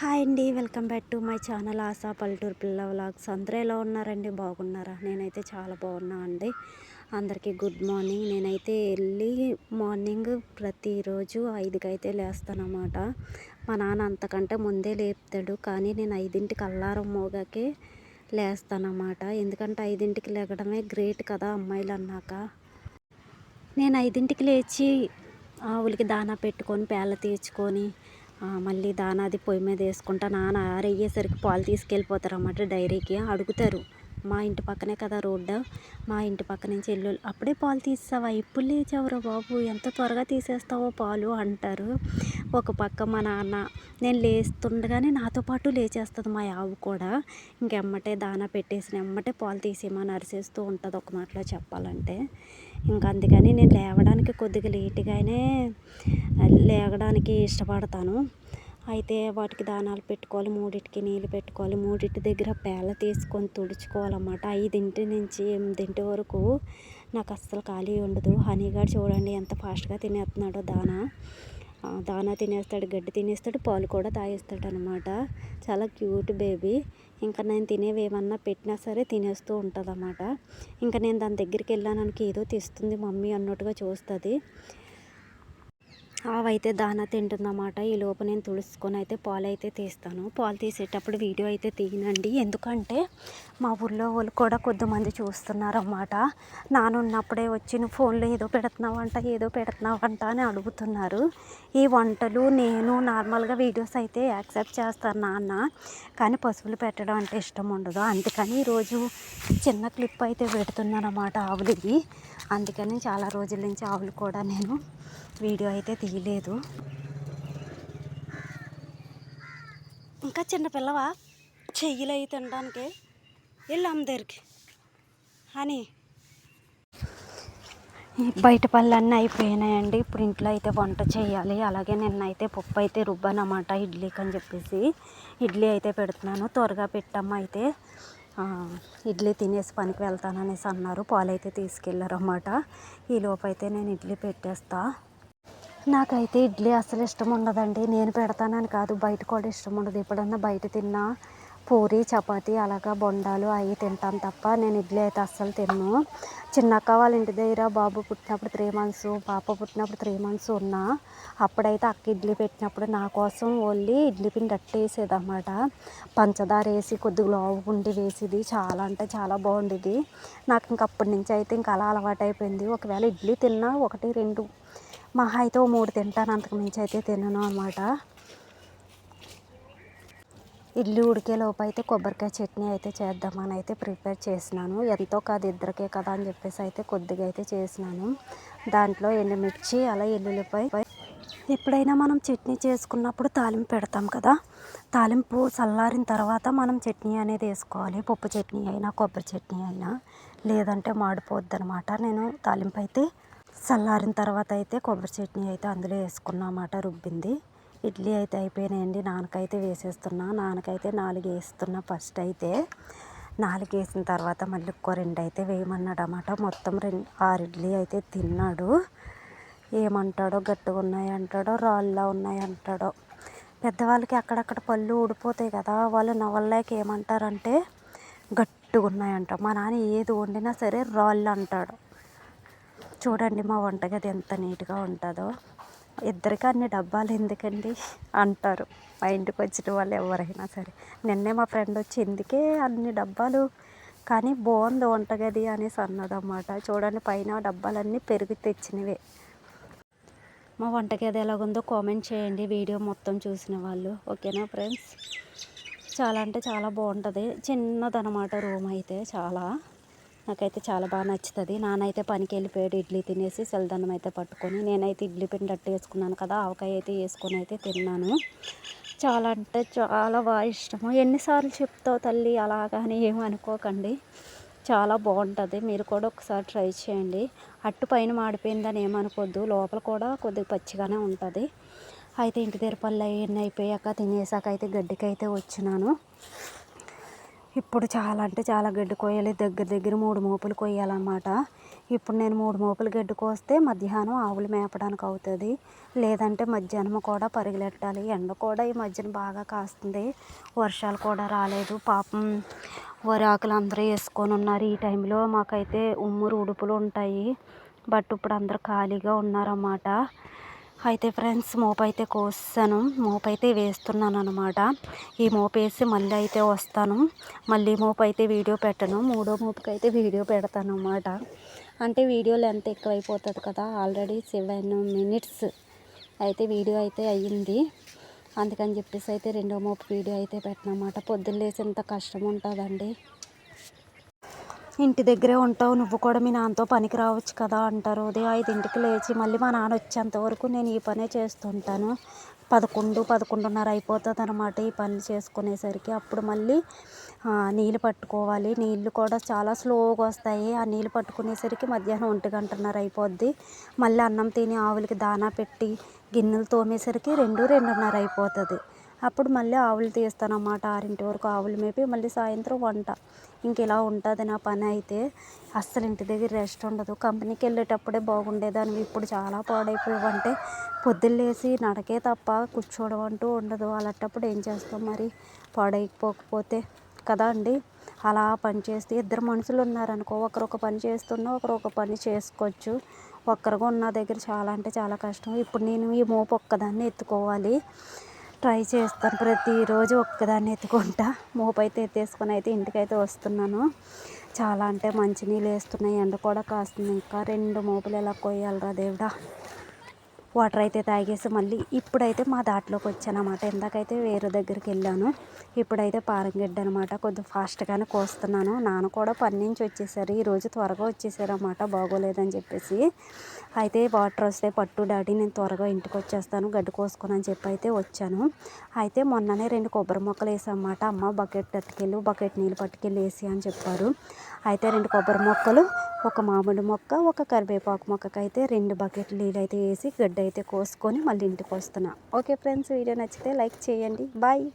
Hi అండి welcome back to my channel Asha పల్లెటూరు పిల్ల వ్లాగ్స్. అందరూ ఎలా ఉన్నారండి? బాగున్నారా? నేనైతే చాలా బాగున్నా అండి. అందరికీ గుడ్ మార్నింగ్. నేనైతే వెళ్ళి మార్నింగ్ ప్రతిరోజు ఐదుకైతే లేస్తానమాట. మా నాన్న అంతకంటే ముందే లేపుతాడు కానీ నేను ఐదింటికి అల్లారం మోగాకే లేస్తానమాట. ఎందుకంటే ఐదింటికి లేగడమే గ్రేట్ కదా అమ్మాయిలు అన్నాక. నేను ఐదింటికి లేచి ఆవులకి దానా పెట్టుకొని పేల తీర్చుకొని మళ్ళీ దానాది పొయ్యి మీద వేసుకుంటా నాన్న ఆరయ్యేసరికి పాలు తీసుకెళ్ళిపోతారు అన్నమాట డైరీకి అడుగుతారు. మా ఇంటి పక్కనే కదా రోడ్డు. మా ఇంటి పక్క నుంచి ఎల్లు అప్పుడే పాలు తీసావా ఇప్పుడు లేచావురా బాబు. ఎంత త్వరగా తీసేస్తావో పాలు అంటారు. ఒక పక్క మా నాన్న నేను లేస్తుండగానే నాతో పాటు లేచేస్తుంది మా ఆవు కూడా. ఇంకెమ్మటే దానా పెట్టేసిన ఎమ్మటే పాలు తీసేయమని అరిసేస్తూ ఉంటుంది ఒక మాటలో చెప్పాలంటే. ఇంకా అందుకని నేను లేవడానికి కొద్దిగా లేటుగానే లేవడానికి ఇష్టపడతాను. అయితే వాటికి దానాలు పెట్టుకోవాలి మూడింటికి నీళ్ళు పెట్టుకోవాలి మూడింటి దగ్గర పేల తీసుకొని తుడుచుకోవాలన్నమాట. ఐదింటి నుంచి ఎనిమిదింటి వరకు నాకు అస్సలు ఖాళీ ఉండదు. హనీగాడు చూడండి ఎంత ఫాస్ట్గా తినేస్తున్నాడో దానా. దానా తినేస్తాడు గడ్డి తినేస్తాడు పాలు కూడా తాగేస్తాడు అనమాట చాలా క్యూట్ బేబీ. ఇంకా నేను తినేవి ఏమన్నా పెట్టినా సరే తినేస్తూ ఉంటుంది అనమాట ఇంకా నేను దాని దగ్గరికి వెళ్ళాననికి ఏదో తెస్తుంది మమ్మీ అన్నట్టుగా చూస్తుంది. అవైతే దానా తింటుందన్నమాట. ఈ లోపు నేను తుడుచుకొని అయితే పాలు అయితే తీస్తాను. పాలు తీసేటప్పుడు వీడియో అయితే తీయనండి ఎందుకంటే మా ఊర్లో వాళ్ళు కూడా కొద్దిమంది చూస్తున్నారన్నమాట. నానున్నప్పుడే వచ్చి నువ్వు ఫోన్లో ఏదో పెడుతున్నావంట ఏదో పెడుతున్నావంట అని అడుగుతున్నారు. ఈ వంటలు నేను నార్మల్గా వీడియోస్ అయితే యాక్సెప్ట్ చేస్తాను నాన్న. కానీ పశువులు పెట్టడం అంటే ఇష్టం ఉండదు. అందుకని ఈరోజు చిన్న క్లిప్ అయితే పెడుతున్నాను అన్నమాట ఆవులకి అందుకని చాలా రోజుల నుంచి ఆవులు కూడా నేను వీడియో అయితే తీయలేదు. ఇంకా చిన్నపిల్లవా చెయ్యిలవి అయి తినడానికి. వెళ్ళి అమ్మ దగ్గరికి. అని బయట పళ్ళన్నీ అయిపోయినాయండి. ఇప్పుడు ఇంట్లో అయితే వంట చేయాలి. అలాగే నిన్నైతే పప్పు అయితే రుబ్బానమాట ఇడ్లీకి అని చెప్పేసి. ఇడ్లీ అయితే పెడుతున్నాను. త్వరగా పెట్టమ్మ అయితే. ఇడ్లీ తినేసి పనికి వెళ్తాననేసి అన్నారు. పాలు అయితే తీసుకెళ్ళారు ఈ లోపు అయితే నేను ఇడ్లీ పెట్టేస్తా. నాకైతే ఇడ్లీ అసలు ఇష్టం ఉండదండి. నేను పెడతానని కాదు. బయట కూడా ఇష్టం ఉండదు. ఎప్పుడన్నా బయట తిన్నా పూరి చపాతి అలాగా బొండాలు అవి తింటాను తప్ప నేను ఇడ్లీ అయితే అస్సలు తిన్ను. చిన్నక్క వాళ్ళ ఇంటి దగ్గర బాబు పుట్టినప్పుడు త్రీ మంత్స్ పాప పుట్టినప్పుడు త్రీ మంత్స్ ఉన్నా అప్పుడైతే అక్క ఇడ్లీ పెట్టినప్పుడు నా కోసం ఓన్లీ ఇడ్లీ పిండి అట్టేసేది అనమాట పంచదార వేసి కొద్దిగా లావు గుండి వేసేది చాలా అంటే చాలా బాగుండేది. నాకు ఇంక అప్పటి నుంచి అయితే ఇంకా అలా అలవాటు అయిపోయింది ఒకవేళ ఇడ్లీ తిన్నా ఒకటి రెండు మహా అయితే ఓ మూడు తింటాను అంతకు మించి అయితే తినను అనమాట ఇల్లు ఉడికేలోపు అయితే కొబ్బరికాయ చట్నీ అయితే చేద్దామని అయితే ప్రిపేర్ చేసినాను. ఎంతో కాదు ఇద్దరికే కదా అని చెప్పేసి అయితే కొద్దిగా అయితే చేసినాను. దాంట్లో ఎండుమిర్చి అలా ఎల్లుల్లిపాయ. ఎప్పుడైనా మనం చట్నీ చేసుకున్నప్పుడు తాలింపు పెడతాం కదా. తాలింపు చల్లారిన తర్వాత మనం చట్నీ అనేది వేసుకోవాలి. పప్పు చట్నీ అయినా కొబ్బరి చట్నీ అయినా. లేదంటే మాడిపోద్ది అనమాట నేను తాలింపు అయితే చల్లారిన తర్వాత అయితే కొబ్బరి చట్నీ అయితే అందులో వేసుకున్నమాట రుబ్బింది. ఇడ్లీ అయితే అయిపోయినాయండి. నాన్నకైతే వేసేస్తున్నా. నాన్నకైతే నాలుగు వేస్తున్నా ఫస్ట్ అయితే. నాలుగు వేసిన తర్వాత మళ్ళీ ఒక్కో రెండు అయితే వేయమన్నాడు అన్నమాట మొత్తం రెండు ఆరు ఇడ్లీ అయితే తిన్నాడు. ఏమంటాడో గట్టిగా ఉన్నాయి అంటాడో రాళ్ళలా ఉన్నాయి అంటాడో పెద్దవాళ్ళకి అక్కడక్కడ పళ్ళు ఊడిపోతాయి కదా వాళ్ళు నవలలేక ఏమంటారంటే గట్టిగా ఉన్నాయంట. మా నాన్న ఏది వండినా సరే రాళ్ళు అంటాడు. చూడండి మా వంటగది ఎంత నీట్గా ఉంటుందో. ఇద్దరికి అన్ని డబ్బాలు ఎందుకండి? అంటారు. మా ఇంటికి వచ్చిన వాళ్ళు ఎవరైనా సరే. నిన్నే మా ఫ్రెండ్ వచ్చి ఎందుకే అన్ని డబ్బాలు? కానీ బాగుంది వంటగది అనేసి అన్నదన్నమాట. చూడండి పైన డబ్బాలన్నీ పెరుగు తెచ్చినవే. మా వంటగది ఎలాగుందో కామెంట్ చేయండి వీడియో మొత్తం చూసిన వాళ్ళు. ఓకేనా ఫ్రెండ్స్? చాలా అంటే చాలా బాగుంటుంది. చిన్నదనమాట రూమ్ అయితే చాలా. నాకైతే చాలా బాగా నచ్చుతుంది. నాన్నైతే పనికి వెళ్ళిపోయాడు ఇడ్లీ తినేసి సెల్దన్నం అయితే పట్టుకొని. నేనైతే ఇడ్లీ పిండి అట్టు వేసుకున్నాను కదా ఆవకాయ అయితే వేసుకొని అయితే తిన్నాను. చాలా అంటే చాలా బాగా ఇష్టము. ఎన్నిసార్లు చెప్తావు తల్లి అలాగా అని ఏమనుకోకండి చాలా బాగుంటుంది. మీరు కూడా ఒకసారి ట్రై చేయండి. అట్టు పైన మాడిపోయిందని ఏమనుకోద్దు లోపల కూడా కొద్దిగా పచ్చిగానే ఉంటుంది. అయితే ఇంటి దగ్గర పళ్ళు అవన్నీ అయిపోయాక తినేసాక అయితే గడ్డికి అయితే వచ్చినాను. ఇప్పుడు చాలా అంటే చాలా గడ్డి కోయాలి దగ్గర దగ్గర మూడు మోపులు కొయ్యాలన్నమాట. ఇప్పుడు నేను మూడు మోపులు గడ్డి కోస్తే మధ్యాహ్నం ఆవులు మేపడానికి అవుతుంది. లేదంటే మధ్యాహ్నం కూడా పరిగెట్టాలి ఎండ కూడా ఈ మధ్యన బాగా కాస్తుంది. వర్షాలు కూడా రాలేదు. పాపం వరి ఆకులు అందరూ వేసుకొని ఉన్నారు. ఈ టైంలో మాకైతే ఉమ్మురు ఉడుపులు ఉంటాయి. బట్ ఇప్పుడు అందరూ ఖాళీగా ఉన్నారన్నమాట. అయితే ఫ్రెండ్స్ మోపు అయితే కోసాను మోపు అయితే వేస్తున్నాను అనమాట ఈ మోపు వేసి మళ్ళీ అయితే వస్తాను. మళ్ళీ మోపు అయితే వీడియో పెట్టను. మూడో మోపుకి అయితే వీడియో పెడతాను అనమాట అంటే వీడియో లెంత్ ఎక్కువైపోతుంది కదా. ఆల్రెడీ సెవెన్ మినిట్స్ అయితే వీడియో అయితే అయ్యింది. అందుకని చెప్పేసి అయితే రెండో మోపు వీడియో అయితే పెట్టినమాట పొద్దున్న లేసి ఎంత కష్టం ఉంటుందండి. ఇంటి దగ్గరే ఉంటావు నువ్వు కూడా మీ నాన్నతో పనికి రావచ్చు కదా అంటారు. ఉదయం ఐదింటికి లేచి మళ్ళీ మా నాన్న వచ్చేంత వరకు నేను ఈ పనే చేస్తుంటాను. పదకొండు పదకొండున్నర అయిపోతుంది అనమాట ఈ పని చేసుకునేసరికి. అప్పుడు మళ్ళీ నీళ్ళు పట్టుకోవాలి. నీళ్ళు కూడా చాలా స్లోగా వస్తాయి. ఆ నీళ్ళు పట్టుకునేసరికి మధ్యాహ్నం ఒంటి గంటన్నర అయిపోద్ది. మళ్ళీ అన్నం తిని ఆవులకి దానా పెట్టి గిన్నెలు తోమేసరికి రెండు రెండున్నర అయిపోతుంది. అప్పుడు మళ్ళీ ఆవులు తీస్తానన్నమాట ఆరింటి వరకు ఆవులు మేపి మళ్ళీ సాయంత్రం వంట. ఇంక ఇలా ఉంటుంది నా పని అయితే? అస్సలు ఇంటి దగ్గర రెస్ట్ ఉండదు. కంపెనీకి వెళ్ళేటప్పుడే బాగుండేదాన్ని ఇప్పుడు చాలా పాడైపోయావంటే పొద్దులేసి నడకే తప్ప కూర్చోవడం అంటూ ఉండదు. అలాంటప్పుడు ఏం చేస్తాం మరి? పాడైపోకపోతే కదా అండి? అలా పని చేస్తే ఇద్దరు మనుషులు ఉన్నారనుకో ఒకరు ఒక పని చేస్తున్నా ఒకరు ఒక పని చేసుకోవచ్చు. ఒక్కరుగా ఉన్న దగ్గర చాలా అంటే చాలా కష్టం. ఇప్పుడు నేను ఈ మోపు ఒక్కదాన్ని ఎత్తుకోవాలి. ట్రై చేస్తాను. ప్రతిరోజు ఒక్కదాన్ని ఎత్తుకుంటా. మోపు అయితే ఎత్తేసుకొని అయితే ఇంటికైతే వస్తున్నాను. చాలా అంటే మంచినీళ్ళు వేస్తున్నాయి. ఎండ కూడా కాస్తుంది. ఇంకా రెండు మోపులు ఎలా కొయ్యాలరా దేవుడా? వాటర్ అయితే తాగేసి మళ్ళీ ఇప్పుడైతే మా దాంట్లోకి వచ్చానమాట. ఇందాకైతే వేరే దగ్గరికి వెళ్ళాను. ఇప్పుడైతే పారంగిడ్డ అనమాట కొద్దిగా ఫాస్ట్గానే కోస్తున్నాను. నాన్న కూడా పని నుంచి వచ్చేసారు. ఈరోజు త్వరగా వచ్చేసారు అనమాట బాగోలేదని చెప్పేసి. అయితే వాటర్ వస్తే పట్టు డాడీ నేను త్వరగా ఇంటికి వచ్చేస్తాను. గడ్డి కోసుకుని అని చెప్పి అయితే వచ్చాను. అయితే మొన్ననే రెండు కొబ్బరి మొక్కలు వేసామన్నమాట. అమ్మ బకెట్ పట్టుకెళ్ళి బకెట్ నీళ్ళు పట్టుకెళ్ళి వేసి అని చెప్పారు. అయితే రెండు కొబ్బరి మొక్కలు ఒక మామిడి మొక్క ఒక కరివేపాకు మొక్కకైతే రెండు బకెట్లు నీళ్ళు అయితే వేసి గడ్డ అయితే కోసుకొని మళ్ళీ ఇంటికి వస్తున్నా. ఓకే ఫ్రెండ్స్ వీడియో నచ్చితే లైక్ చేయండి. బాయ్.